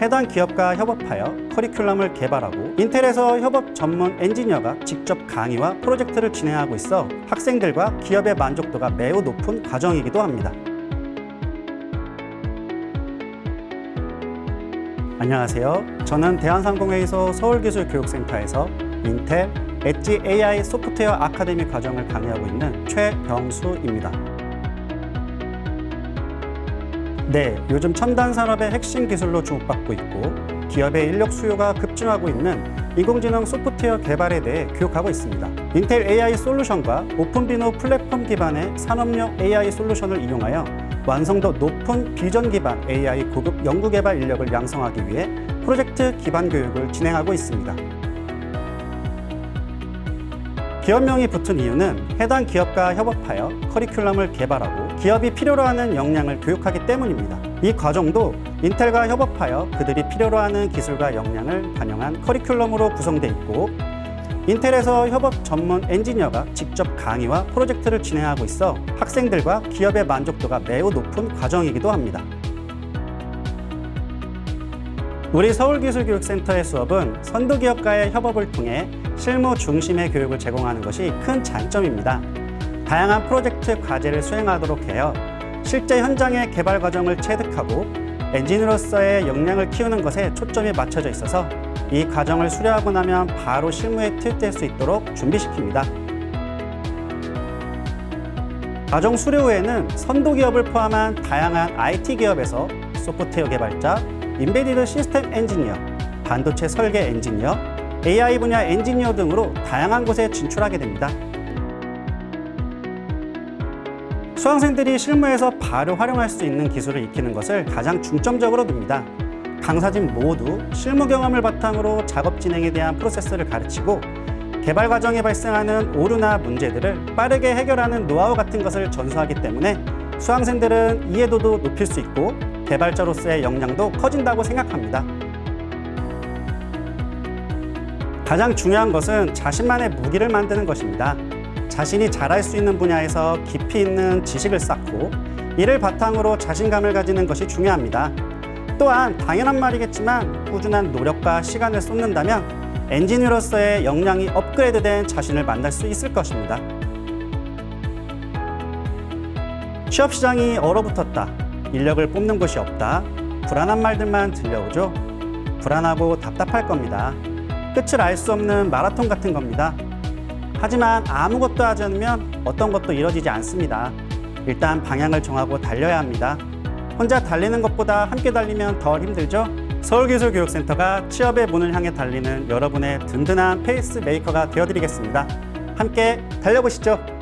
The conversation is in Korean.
해당 기업과 협업하여 커리큘럼을 개발하고 인텔에서 협업 전문 엔지니어가 직접 강의와 프로젝트를 진행하고 있어 학생들과 기업의 만족도가 매우 높은 과정이기도 합니다. 안녕하세요. 저는 대한상공회의소 서울기술교육센터에서 인텔 엣지 AI 소프트웨어 아카데미 과정을 강의하고 있는 최병수입니다. 네, 요즘 첨단 산업의 핵심 기술로 주목받고 있고 기업의 인력 수요가 급증하고 있는 인공지능 소프트웨어 개발에 대해 교육하고 있습니다. 인텔 AI 솔루션과 오픈비노 플랫폼 기반의 산업용 AI 솔루션을 이용하여 완성도 높은 비전 기반 AI 고급 연구개발 인력을 양성하기 위해 프로젝트 기반 교육을 진행하고 있습니다. 기업명이 붙은 이유는 해당 기업과 협업하여 커리큘럼을 개발하고 기업이 필요로 하는 역량을 교육하기 때문입니다. 이 과정도 인텔과 협업하여 그들이 필요로 하는 기술과 역량을 반영한 커리큘럼으로 구성되어 있고 인텔에서 협업 전문 엔지니어가 직접 강의와 프로젝트를 진행하고 있어 학생들과 기업의 만족도가 매우 높은 과정이기도 합니다. 우리 서울기술교육센터의 수업은 선도기업과의 협업을 통해 실무 중심의 교육을 제공하는 것이 큰 장점입니다. 다양한 프로젝트 과제를 수행하도록 해요. 실제 현장의 개발 과정을 체득하고 엔지니어로서의 역량을 키우는 것에 초점이 맞춰져 있어서 이 과정을 수료하고 나면 바로 실무에 투입될 수 있도록 준비시킵니다. 과정 수료 후에는 선도 기업을 포함한 다양한 IT 기업에서 소프트웨어 개발자, 인베디드 시스템 엔지니어, 반도체 설계 엔지니어, AI 분야 엔지니어 등으로 다양한 곳에 진출하게 됩니다. 수강생들이 실무에서 바로 활용할 수 있는 기술을 익히는 것을 가장 중점적으로 둡니다. 강사진 모두 실무 경험을 바탕으로 작업 진행에 대한 프로세스를 가르치고 개발 과정에 발생하는 오류나 문제들을 빠르게 해결하는 노하우 같은 것을 전수하기 때문에 수강생들은 이해도도 높일 수 있고 개발자로서의 역량도 커진다고 생각합니다. 가장 중요한 것은 자신만의 무기를 만드는 것입니다. 자신이 잘할 수 있는 분야에서 깊이 있는 지식을 쌓고 이를 바탕으로 자신감을 가지는 것이 중요합니다. 또한 당연한 말이겠지만 꾸준한 노력과 시간을 쏟는다면 엔지니어로서의 역량이 업그레이드된 자신을 만날 수 있을 것입니다. 취업 시장이 얼어붙었다. 인력을 뽑는 곳이 없다. 불안한 말들만 들려오죠. 불안하고 답답할 겁니다. 끝을 알 수 없는 마라톤 같은 겁니다. 하지만 아무것도 하지 않으면 어떤 것도 이뤄지지 않습니다. 일단 방향을 정하고 달려야 합니다. 혼자 달리는 것보다 함께 달리면 더 힘들죠? 서울기술교육센터가 취업의 문을 향해 달리는 여러분의 든든한 페이스 메이커가 되어드리겠습니다. 함께 달려보시죠.